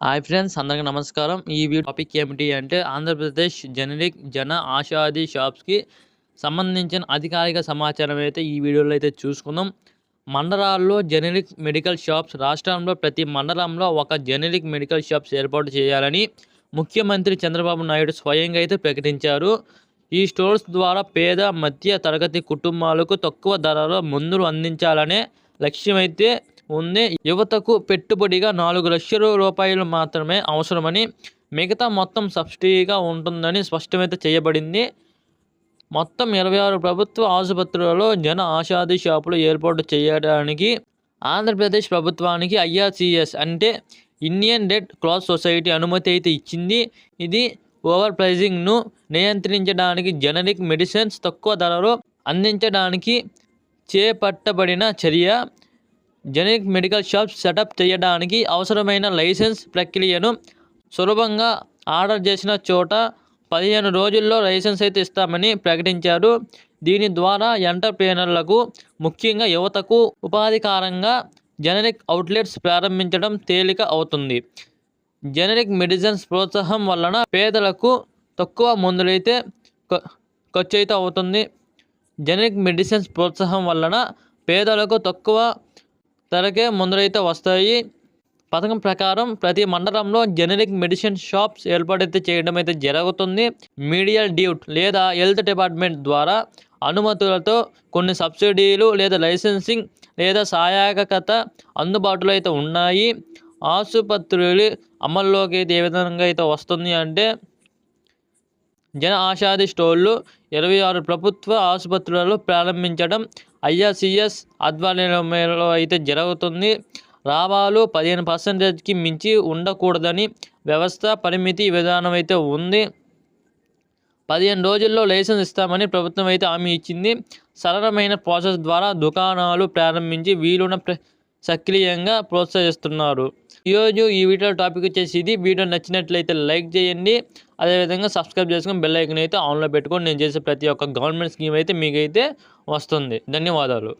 Hi friends అందరికి నమస్కారం. ఈ వీడియో టాపిక్ ఏమిటి అంటే ఆంధ్రప్రదేశ్ జనరిక్ జన ఆషాది షాప్స్కి సంబంధించిన అధికారిక సమాచారం అయితే ఈ వీడియోలో అయితే చూసుకుందాం. మండలాల్లో జనరిక్ మెడికల్ షాప్స్ రాష్ట్రంలో ప్రతి మండలంలో ఒక జనరిక్ మెడికల్ షాప్స్ ఏర్పాటు చేయాలని ముఖ్యమంత్రి చంద్రబాబు నాయుడు స్వయంగా అయితే ప్రకటించారు. ఈ స్టోర్స్ ద్వారా పేద మధ్య తరగతి కుటుంబాలకు తక్కువ ధరలో మందులు అందించాలనే లక్ష్యమైతే ఉంది యువతకు పెట్టుబడిగా నాలుగు లక్షల రూపాయలు మాత్రమే అవసరమని మిగతా మొత్తం సబ్సిడీగా ఉంటుందని స్పష్టమైతే చేయబడింది. మొత్తం ఇరవై ఆరు ప్రభుత్వ ఆసుపత్రులలో జన ఆషాది షాపులు ఏర్పాటు చేయడానికి ఆంధ్రప్రదేశ్ ప్రభుత్వానికి ఐఆర్సిఎస్ అంటే ఇండియన్ రెడ్ క్రాస్ సొసైటీ అనుమతి అయితే ఇచ్చింది. ఇది ఓవర్ ప్రైజింగ్ను నియంత్రించడానికి జనరిక్ మెడిసిన్స్ తక్కువ ధరలో అందించడానికి చేపట్టబడిన చర్య. జెనరిక్ మెడికల్ షాప్స్ సెటప్ చేయడానికి అవసరమైన లైసెన్స్ ప్రక్రియను సులభంగా ఆర్డర్ చేసిన చోట పదిహేను రోజుల్లో లైసెన్స్ అయితే ఇస్తామని ప్రకటించారు. దీని ద్వారా ఎంటర్ప్రీనర్లకు ముఖ్యంగా యువతకు ఉపాధికారంగా జెనరిక్ అవుట్లెట్స్ ప్రారంభించడం తేలిక అవుతుంది. జెనరిక్ మెడిసిన్స్ ప్రోత్సాహం వలన పేదలకు తక్కువ మందులైతే ఖర్చు అయితే అవుతుంది. జెనరిక్ మెడిసిన్స్ ప్రోత్సాహం వలన పేదలకు తక్కువ ధరకే ముందరైతే వస్తాయి. పథకం ప్రకారం ప్రతి మండలంలో జెనరిక్ మెడిసిన్ షాప్స్ ఏర్పాటైతే చేయడం అయితే జరుగుతుంది. మీడియల్ డ్యూట్ లేదా హెల్త్ డిపార్ట్మెంట్ ద్వారా అనుమతులతో కొన్ని సబ్సిడీలు లేదా లైసెన్సింగ్ లేదా సహాయకత అందుబాటులో అయితే ఉన్నాయి. ఆసుపత్రులు అమల్లోకి అయితే ఏ విధంగా అయితే వస్తుంది అంటే జన ఆషాది స్టోర్లు ఇరవై ఆరు ప్రభుత్వ ఆసుపత్రులలో ప్రారంభించడం ఐఆర్సిఎస్ ఆధ్వర్యంలో అయితే జరుగుతుంది. లాభాలు పదిహేను పర్సెంటేజ్కి మించి ఉండకూడదని వ్యవస్థ పరిమితి విధానం అయితే ఉంది. పదిహేను రోజుల్లో లైసెన్స్ ఇస్తామని ప్రభుత్వం అయితే హామీ ఇచ్చింది. సరళమైన ప్రాసెస్ ద్వారా దుకాణాలు ప్రారంభించి వీలున్న సక్రియంగా ప్రోత్సహిస్తున్నారు. ఈరోజు ఈ వీడియో టాపిక్ వచ్చేసి ఇది. వీడియో నచ్చినట్లయితే లైక్ చేయండి. అదేవిధంగా సబ్స్క్రైబ్ చేసుకొని బెల్ ఐకన్ అయితే ఆన్లో పెట్టుకొని నేను చేసే ప్రతి ఒక్క గవర్నమెంట్ స్కీమ్ అయితే మీకైతే వస్తుంది. ధన్యవాదాలు.